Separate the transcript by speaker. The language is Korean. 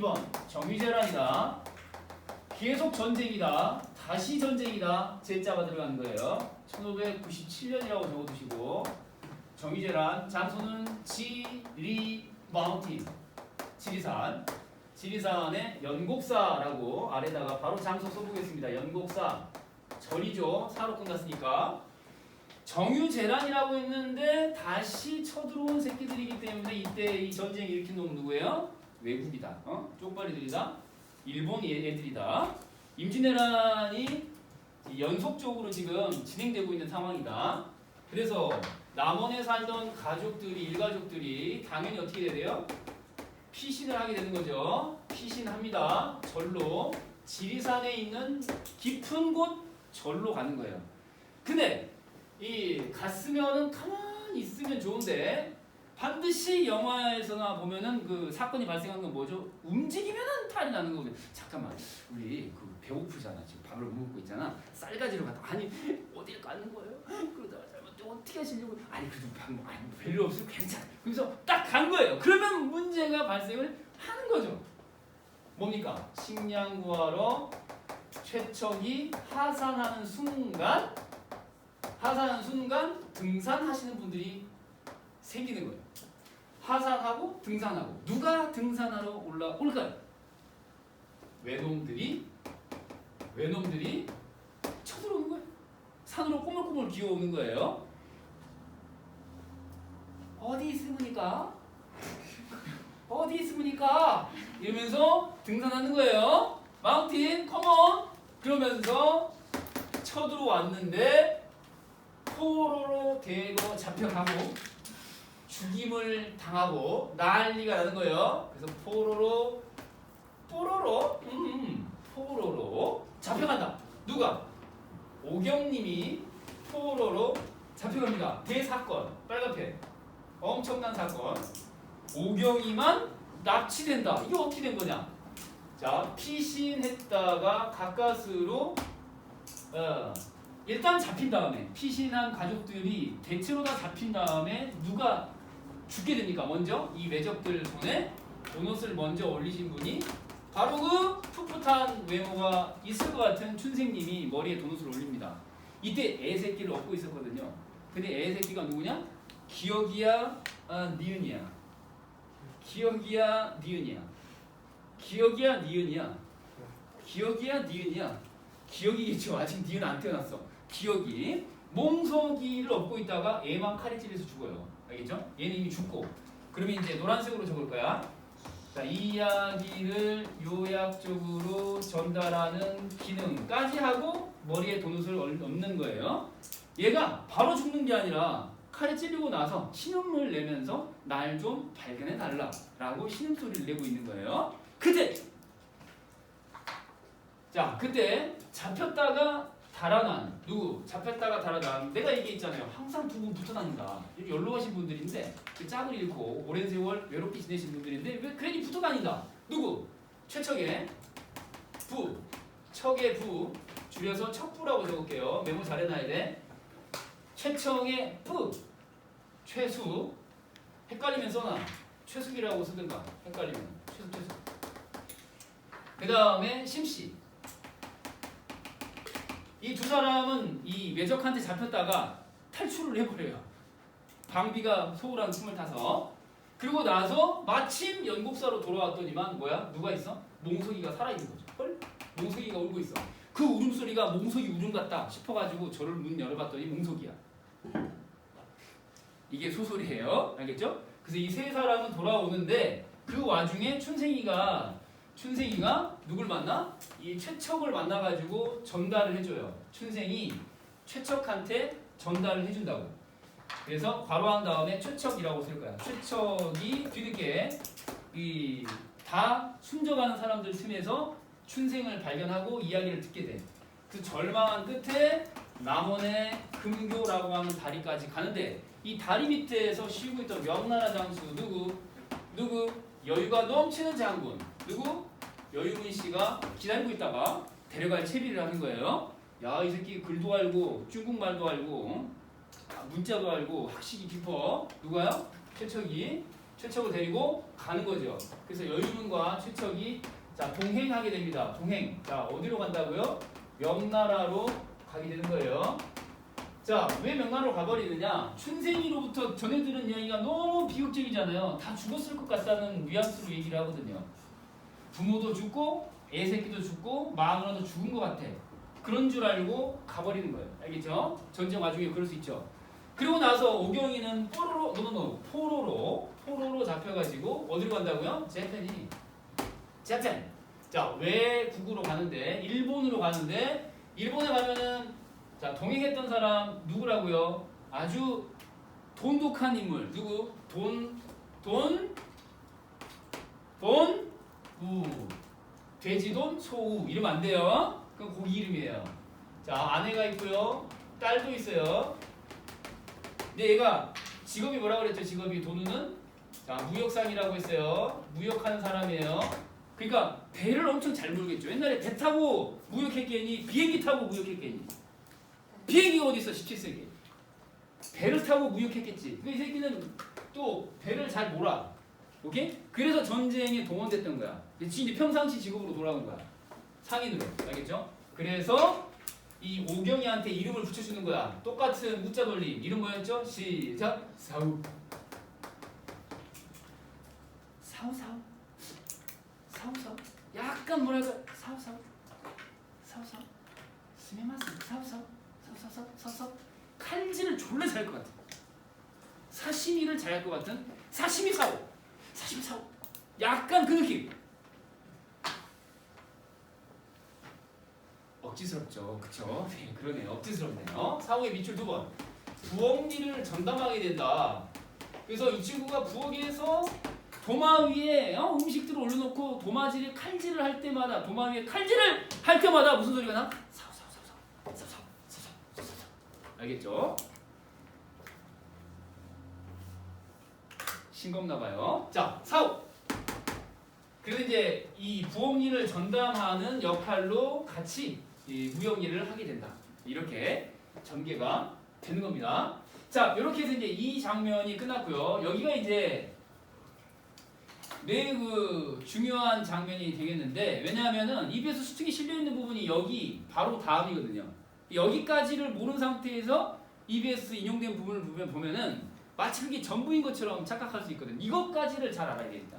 Speaker 1: 2번 정유재란이다. 계속 전쟁이다. 다시 전쟁이다. 제자가 들어가는 거예요. 1597년이라고 적어두시고 정유재란 장소는 지리 마운틴 지리산 지리산의 연곡사라고 아래다가 바로 장소 써보겠습니다. 연곡사 절이죠. 사로 끝났으니까 정유재란이라고 했는데 다시 쳐들어온 새끼들이기 때문에 이때 이 전쟁 일으킨 놈은 누구예요? 외국이다. 어? 쪽발이들이다. 일본 애- 애들이다. 임진왜란이 연속적으로 지금 진행되고 있는 상황이다. 그래서 남원에 살던 가족들이 일가족들이 당연히 어떻게 돼야 돼요? 피신을 하게 되는 거죠. 피신합니다. 절로 지리산에 있는 깊은 곳 절로 가는 거예요. 근데 이 갔으면은 가만히 있으면 좋은데 반드시 영화에서나 보면은 그 사건이 발생한 건 뭐죠? 움직이면은 탈이 나는 거거든요. 잠깐만 우리 그 배고프잖아 지금 밥을 못 먹고 있잖아 쌀가지로 갔다 아니 어딜 가는 거예요? 그러다가 잘못 어떻게 하시려고 아니 그래도 밥 먹- 아니 별로 없으면 괜찮아. 그래서 딱 간 거예요. 그러면 문제가 발생을 하는 거죠. 뭡니까? 식량 구하러 최척이 하산하는 순간 하산하는 순간 등산하시는 분들이 생기는 거예요. 하산하고 등산하고 누가 등산하러 올라올까요? 외놈들이 외놈들이 쳐들어오는 거예요. 산으로 꼬물꼬물 기어오는 거예요. 어디 있습니까? 어디 있습니까? 이러면서 등산하는 거예요. 마운틴 컴온 그러면서 쳐들어왔는데 포로로 대거 잡혀가고 죽임을 당하고 난리가 나는 거예요. 그래서 포로로 뽀로로 음, 포로로 잡혀간다. 누가? 오경님이 포로로 잡혀갑니다. 대사건 빨간펜 엄청난 사건. 오경이만 납치된다. 이게 어떻게 된 거냐? 자 피신했다가 가까스로 어, 일단 잡힌 다음에 피신한 가족들이 대체로 다 잡힌 다음에 누가 죽게 됩니까? 먼저 이 외적들 손에 도넛을 먼저 올리신 분이 바로 그 풋풋한 외모가 있을 것 같은 춘생님이 머리에 도넛을 올립니다. 이때 애새끼를 얻고 있었거든요. 근데 애새끼가 누구냐? 기억이야, 아, 니은이야. 기억이야, 니은이야. 기억이야, 니은이야. 기억이야, 니은이야. 기억이겠죠. 아직 니은 안 태어났어. 기억이 몽석이를 업고 있다가 애만 칼에 찔려서 죽어요. 알겠죠? 얘는 이미 죽고. 그러면 이제 노란색으로 적을 거야. 자, 이 이야기를 요약적으로 전달하는 기능까지 하고 머리에 도넛을 얼- 얹는 거예요. 얘가 바로 죽는 게 아니라 칼에 찔리고 나서 신음을 내면서 날 좀 발견해 달라 라고 신음 소리를 내고 있는 거예요. 그때 자, 그때 잡혔다가 달아난 누구? 잡혔다가 달아난 내가 얘기했잖아요. 항상 두 분 붙어 다닌다. 여기 연로 가신 분들인데 그 짝을 잃고 오랜 세월 외롭게 지내신 분들인데 왜 괜히 붙어 다닌다. 누구? 최척의 부. 척의 부. 줄여서 척부라고 적을게요. 메모 잘 해놔야 돼. 최청의 뿌. 최수. 헷갈리면 써놔. 최숙이라고 쓰든가. 헷갈리면. 최수 최수. 그 다음에 심씨. 이 두 사람은 이 외적한테 잡혔다가 탈출을 해버려요. 방비가 소홀한 숨을 타서. 그리고 나서 마침 연곡사로 돌아왔더니만 뭐야? 누가 있어? 몽석이가 살아있는 거죠. 헐? 몽석이가 울고 있어. 그 울음소리가 몽석이 울음 같다 싶어가지고 저를 문 열어봤더니 몽석이야. 이게 소설이에요. 알겠죠? 그래서 이 세 사람은 돌아오는데 그 와중에 춘생이가 춘생이가 누굴 만나? 이 최척을 만나가지고 전달을 해줘요. 춘생이 최척한테 전달을 해준다고. 그래서 괄호한 다음에 최척이라고 쓸 거야. 최척이 뒤늦게 이 다 숨져가는 사람들 틈에서 춘생을 발견하고 이야기를 듣게 돼. 그 절망한 끝에 남원의 금교라고 하는 다리까지 가는데 이 다리 밑에서 쉬고 있던 명나라 장수 누구? 누구? 여유가 넘치는 장군 누구? 여유문 씨가 기다리고 있다가 데려갈 채비를 하는 거예요. 야 이 새끼 글도 알고 중국말도 알고 어? 문자도 알고 학식이 깊어 누가요? 최척이 최척을 데리고 가는 거죠. 그래서 여유군과 최척이 자 동행하게 됩니다. 동행. 자 어디로 간다고요? 명나라로 가게 되는 거예요. 자, 왜 명나라로 가버리느냐? 춘생이로부터 전해들은 이야기가 너무 비극적이잖아요. 다 죽었을 것 같다는 뉘앙스로 얘기를 하거든요. 부모도 죽고, 애 새끼도 죽고, 마누라도 죽은 것 같아. 그런 줄 알고 가버리는 거예요. 알겠죠? 전쟁 와중에 그럴 수 있죠. 그리고 나서 오경이는 뽀로로, 노노노, 포로로, 포로로 잡혀가지고 어디로 간다고요? 재팬이. 재팬. 자, 외국으로 가는데, 일본으로 가는데, 일본에 가면은 자, 동행했던 사람 누구라고요? 아주 돈독한 인물. 누구? 돈, 돈, 돈, 우. 돼지돈, 소우. 이러면 안 돼요. 그건 고기 이름이에요. 자, 아내가 있고요. 딸도 있어요. 근데 얘가 직업이 뭐라고 그랬죠? 직업이 돈우는? 자, 무역상이라고 했어요. 무역하는 사람이에요. 그러니까 배를 엄청 잘 모르겠죠. 옛날에 배 타고 무역했겠니? 비행기 타고 무역했겠니? 비행기가 어디 있어 17세기 배를 타고 무역했겠지 그이 새끼는 또 배를 잘 몰아 오케이? 그래서 전쟁에 동원됐던 거야. 이제 평상시 직업으로 돌아온 거야. 상인으로. 알겠죠? 그래서 이 오경이한테 이름을 붙여주는 거야. 똑같은 문자 돌림. 이름 뭐였죠? 시작. 사우. 사우 사우. 사우 사우. 약간 뭐랄까 사우 사우. 사우 사우. 스메마스 사우 사우. 사우 사우 사우 사우 사우. 칼질을 졸라 잘할 것 같아. 사시미를 잘할 것 같은 사시미 사우. 44. 약간 그 느낌. 억지스럽죠. 그쵸? 네, 그러네요. 억지스럽네요. 사후의 밑줄 두 번. 부엌일을 전담하게 된다. 그래서 이 친구가 부엌에서 도마 위에 어, 음식들을 올려놓고 도마질을 칼질을 할 때마다 도마 위에 칼질을 할 때마다 무슨 소리가 나? 사우 사우 사우 사우 사우 사우 사우 사우 알겠죠? 싱겁나 봐요. 자, 사오. 그래서 이제 이 부엌일을 전담하는 역할로 같이 이 무역 일을 하게 된다. 이렇게 전개가 되는 겁니다. 자, 이렇게 해서 이제 이 장면이 끝났고요. 여기가 이제 매우 그 중요한 장면이 되겠는데 왜냐하면은 EBS 수특이 실려 있는 부분이 여기 바로 다음이거든요. 여기까지를 모르는 상태에서 EBS 인용된 부분을 보면 보면은 마치 그게 전부인 것처럼 착각할 수 있거든. 이것까지를 잘 알아야 되겠다.